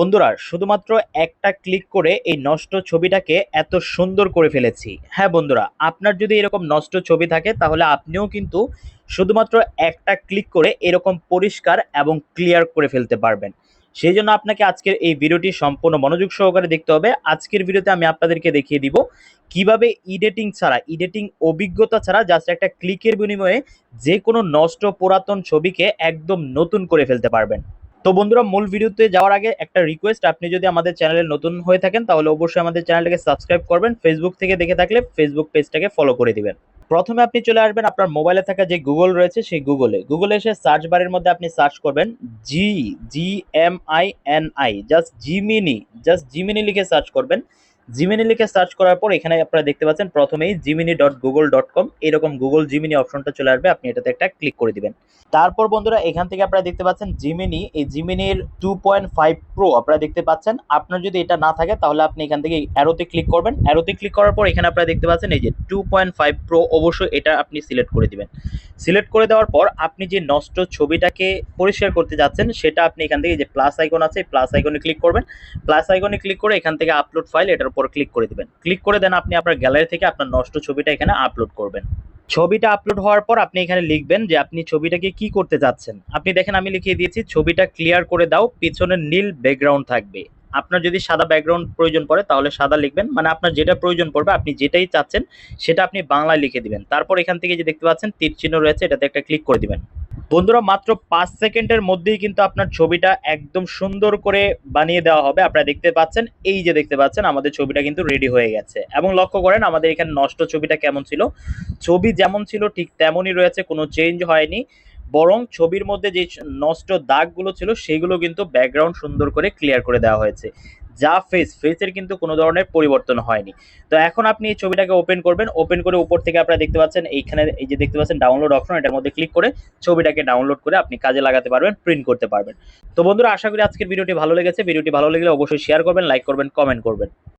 বন্ধুরা, শুধুমাত্র একটা ক্লিক করে এই নষ্ট ছবিটাকে এত সুন্দর করে ফেলেছি। হ্যাঁ বন্ধুরা, আপনার যদি এরকম নষ্ট ছবি থাকে, তাহলে আপনিও কিন্তু শুধুমাত্র একটা ক্লিক করে এরকম পরিষ্কার এবং ক্লিয়ার করে ফেলতে পারবেন। সেই জন্য আপনাকে আজকের এই ভিডিওটি সম্পূর্ণ মনোযোগ সহকারে দেখতে হবে। আজকের ভিডিওতে আমি আপনাদেরকে দেখিয়ে দিব কীভাবে ইডিটিং ছাড়া ইডিটিং অভিজ্ঞতা ছাড়া জাস্ট একটা ক্লিকের বিনিময়ে যে কোনো নষ্ট পুরাতন ছবিকে একদম নতুন করে ফেলতে পারবেন। তো বন্ধুরা, মূল ভিডিওতে যাওয়ার আগে একটা রিকোয়েস্ট আপনি যদি আমাদের চ্যানেলে নতুন হয়ে থাকেন, তাহলে অবশ্যই আমাদের চ্যানেলটাকে সাবস্ক্রাইব করবেন। ফেসবুক থেকে দেখে থাকলে ফেসবুক পেজটাকে ফলো করে দিবেন। প্রথমে আপনি চলে আসবেন আপনার মোবাইলে থাকা যে গুগল রয়েছে, সেই গুগলে গুগলে এসে সার্চ বারের মধ্যে আপনি সার্চ করবেন G G M I N I just Gemini just Gemini লিখে সার্চ করবেন। জিমিনি লিখে সার্চ করার পর এখানে আপনারা দেখতে পাচ্ছেন প্রথমেই Gemini dot Google dot com এরকম গুগল জিমিনি অপশনটা চলে আসবে। আপনি এটাতে একটা ক্লিক করে দিবেন। তারপর বন্ধুরা এখান থেকে আপনারা দেখতে পাচ্ছেন জিমিনি এই জিমিনির টু পয়েন্ট ফাইভ প্রো আপনারা দেখতে পাচ্ছেন। আপনার যদি এটা না থাকে তাহলে আপনি এখান থেকে অ্যারোতে ক্লিক করবেন। অ্যারোতে ক্লিক করার পর এখানে আপনারা দেখতে পাচ্ছেন এই যে টু পয়েন্ট ফাইভ প্রো অবশ্যই এটা আপনি সিলেক্ট করে দিবেন। সিলেক্ট করে দেওয়ার পর আপনি যে নষ্ট ছবিটাকে পরিষ্কার করতে যাচ্ছেন সেটা আপনি এখান থেকে যে প্লাস আইকন আছে প্লাস আইকনে ক্লিক করবেন। প্লাস আইকনে ক্লিক করে এখান থেকে আপলোড ফাইল এটার উপর ক্লিক করে দিবেন। ক্লিক করে দেন আপনি আপনার গ্যালারি থেকে আপনার নষ্ট ছবিটা এখানে আপলোড করবেন। ছবিটা আপলোড হওয়ার পর আপনি এখানে লিখবেন যে আপনি ছবিটাকে কি করতে চাচ্ছেন আপনি দেখেন আমি লিখিয়ে দিয়েছি, ছবিটা ক্লিয়ার করে দাও, পিছনে নীল ব্যাকগ্রাউন্ড থাকবে। আপনার যদি সাদা ব্যাকগ্রাউন্ড প্রয়োজন পড়ে, তাহলে সাদা লিখবেন। মানে আপনার যেটা প্রয়োজন পড়বে, আপনি যেটাই চাচ্ছেন, সেটা আপনি বাংলায় লিখে দিবেন। তারপর এখান থেকে যে দেখতে পাচ্ছেন, তীর চিহ্ন রয়েছে, এটাতে একটা ক্লিক করে দিবেন। বন্ধুরা, মাত্র পাঁচ সেকেন্ডের মধ্যেই কিন্তু আপনার ছবিটা একদম সুন্দর করে বানিয়ে দেওয়া হবে। আপনারা দেখতে পাচ্ছেন, এই যে দেখতে পাচ্ছেন, আমাদের ছবিটা কিন্তু রেডি হয়ে গেছে। এবং লক্ষ্য করেন, আমাদের এখানে নষ্ট ছবিটা কেমন ছিল? ছবি যেমন ছিল, ঠিক তেমনই রয়েছে, কোনো চেঞ্জ হয়নি। বরং ছবির মধ্যে যে নষ্ট দাগগুলো ছিল, সেগুলো কিন্তু ব্যাকগ্রাউন্ড সুন্দর করে ক্লিয়ার করে দেওয়া হয়েছে। যা ফেস ফেসের কিন্তু কোনো ধরনের পরিবর্তন হয়নি। তো এখন আপনি এই ছবিটাকে ওপেন করবেন ওপেন করে উপর থেকে আপনারা দেখতে পাচ্ছেন, এইখানে এই যে দেখতে পাচ্ছেন ডাউনলোড অপশন এটার মধ্যে ক্লিক করে ছবিটাকে ডাউনলোড করে আপনি কাজে লাগাতে পারবেন প্রিন্ট করতে পারবেন। তো বন্ধুরা, আশা করি আজকের ভিডিওটি ভালো লেগেছে। ভিডিওটি ভালো লাগলে অবশ্যই শেয়ার করবেন লাইক করবেন কমেন্ট করবেন।